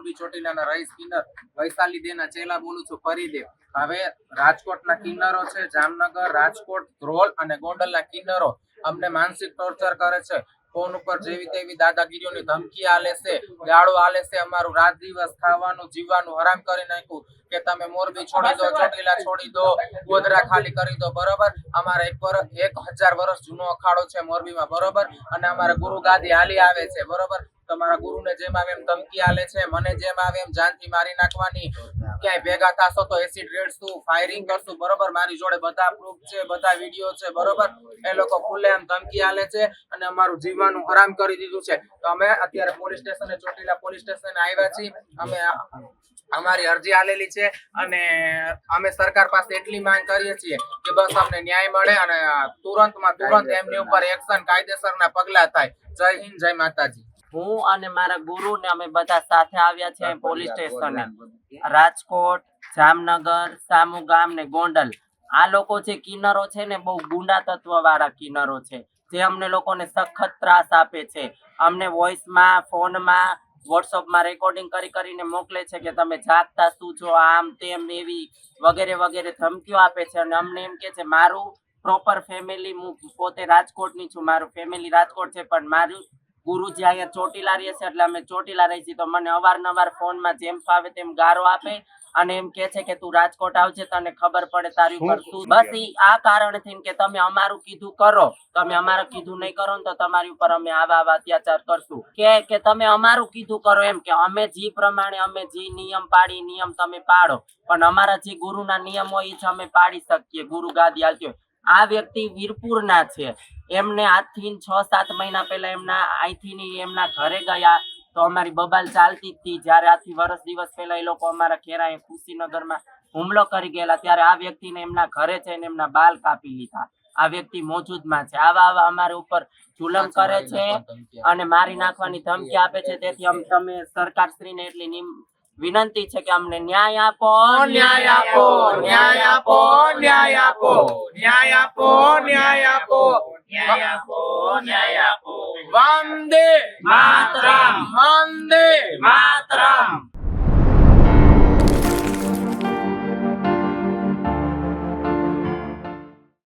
મોરબી ચોટીલાના રહીશ કિન્નર વૈશાલી દેના ચેલા બોલું છું ફરીદેવ હવે રાજકોટના કિન્નરો છે, જામનગર, રાજકોટ, ધ્રોલ અને ગોંડલના કિન્નરો અમને માનસિક ટોર્ચર કરે છે. ફોન ઉપર જેવી તેવી દાદાગીરીઓની ધમકી આલે છે, ગાળો આલે છે, અમારું રાત દિવસ ખાવાનું, જીવવાનું હરામ કરી નાખ્યું કે તમે મોરબી છોડી દો, ચોટીલા છોડી દો, ગોધરા ખાલી કરી દો, બરોબર? અમારે એક વર્ષ એક હજાર વર્ષ જૂનો અખાડો છે મોરબીમાં, બરોબર? અને અમારે ગુરુ ગાદી હાલી આવે છે, બરોબર? તમારા ગુરુને જેમ આવે એમ ધમકી આલે છે, મને જેમ આવે એમ જાનથી મારી નાખવાની. ક્યાંય ભેગા થાશો તો એસિડ રેડશું ફાયરિંગ કરશું? બરોબર, મારી જોડે બધા પ્રૂફ છે, બધા વીડિયો છે, બરોબર? એ લોકો ખુલ્લેઆમ ધમકી આલે છે અને અમારું જીવવાનું હરામ કરી દીધું છે. તો અમે અત્યારે પોલીસ સ્ટેશને ચોટીલા પોલીસ સ્ટેશને આવ્યા છીએ. અમે અમારી અરજી આલેલી છે અને અમે સરકાર પાસે એટલી માંગ કરીએ છીએ કે બસ અમને ન્યાય મળે અને તુરંતમાં તુરંત એમની ઉપર એક્શન કાયદેસરના પગલા થાય. જય હિન્દ, જય માતાજી. હું અને મારા ગુરુ ને અમે બધા સાથે આવ્યા છે પોલીસ સ્ટેશને. રાજકોટ જામનગર સામુ ગામ ને ગોંડલ. આ લોકો જે કિન્નરો છે ને બહુ ગુંડા તત્વ વાળા કિન્નરો છે જે અમને લોકોને સખત ત્રાસ આપે છે. અમને વોઇસમાં ફોનમાં વોટ્સઅપમાં રેકોર્ડિંગ કરી કરીને મોકલે છે કે તમે જાગતા શું છો આમ તેમ એવી વગેરે વગેરે ધમકીઓ આપે છે. અને અમને એમ કે છે મારું પ્રોપર ફેમિલી હું પોતે રાજકોટની છું મારું ફેમિલી રાજકોટ છે પણ મારું ગુરુજી અહીંયા ચોટીલા રહે છે એટલે અમે ચોટીલા રહી છીએ. તો મને અવારનવાર ફોનમાં જેમ ફાવે તેમ ગારો આપે અને એમ કે છે કે તું રાજકોટ આવજે તને ખબર પડે તારી ઉપર શું બસ ઈ આ કારણથી કે તમે અમારું કીધું કરો. તમે અમારું કીધું નહીં કરો ને તો તમારી ઉપર અમે આવા આવા અત્યાચાર કરશું. કે કે તમે અમારું કીધું કરો એમ કે અમે જે પ્રમાણે અમે જે નિયમ પાડી નિયમ તમે પાડો. પણ અમારા જે ગુરુના નિયમ હોય એ જ અમે પાડી શકીએ. ગુરુ ગાદી હાલતી હોય. આ વ્યક્તિ વીરપુરના છે. એમને આજથી છ સાત મહિના પહેલા એમના અહીંથી એમના ઘરે ગયા તો અમારી બબાલ ચાલતી હતી. જ્યારે આજથી વર્ષ દિવસ પહેલા એ લોકો અમારા ખેરા અહીં ખુશીનગરમાં હુમલો કરી ગયેલા. ત્યારે આ વ્યક્તિને એમના ઘરે જઈને એમના બાલ કાપી લીધા. આ વ્યક્તિ મોજૂદમાં છે. આવા આવા અમારા ઉપર જુલમ કરે છે અને મારી નાખવાની ધમકી આપે છે. તેથી અમ તમે સરકારશ્રીને એટલી વિનંતી છે કે અમને ન્યાય આપો ન્યાય આપો ન્યાય આપો ન્યાય આપો ન્યાય આપો ન્યાય આપો ન્યાય આપો ન્યાય આપો. વંદે માતરમ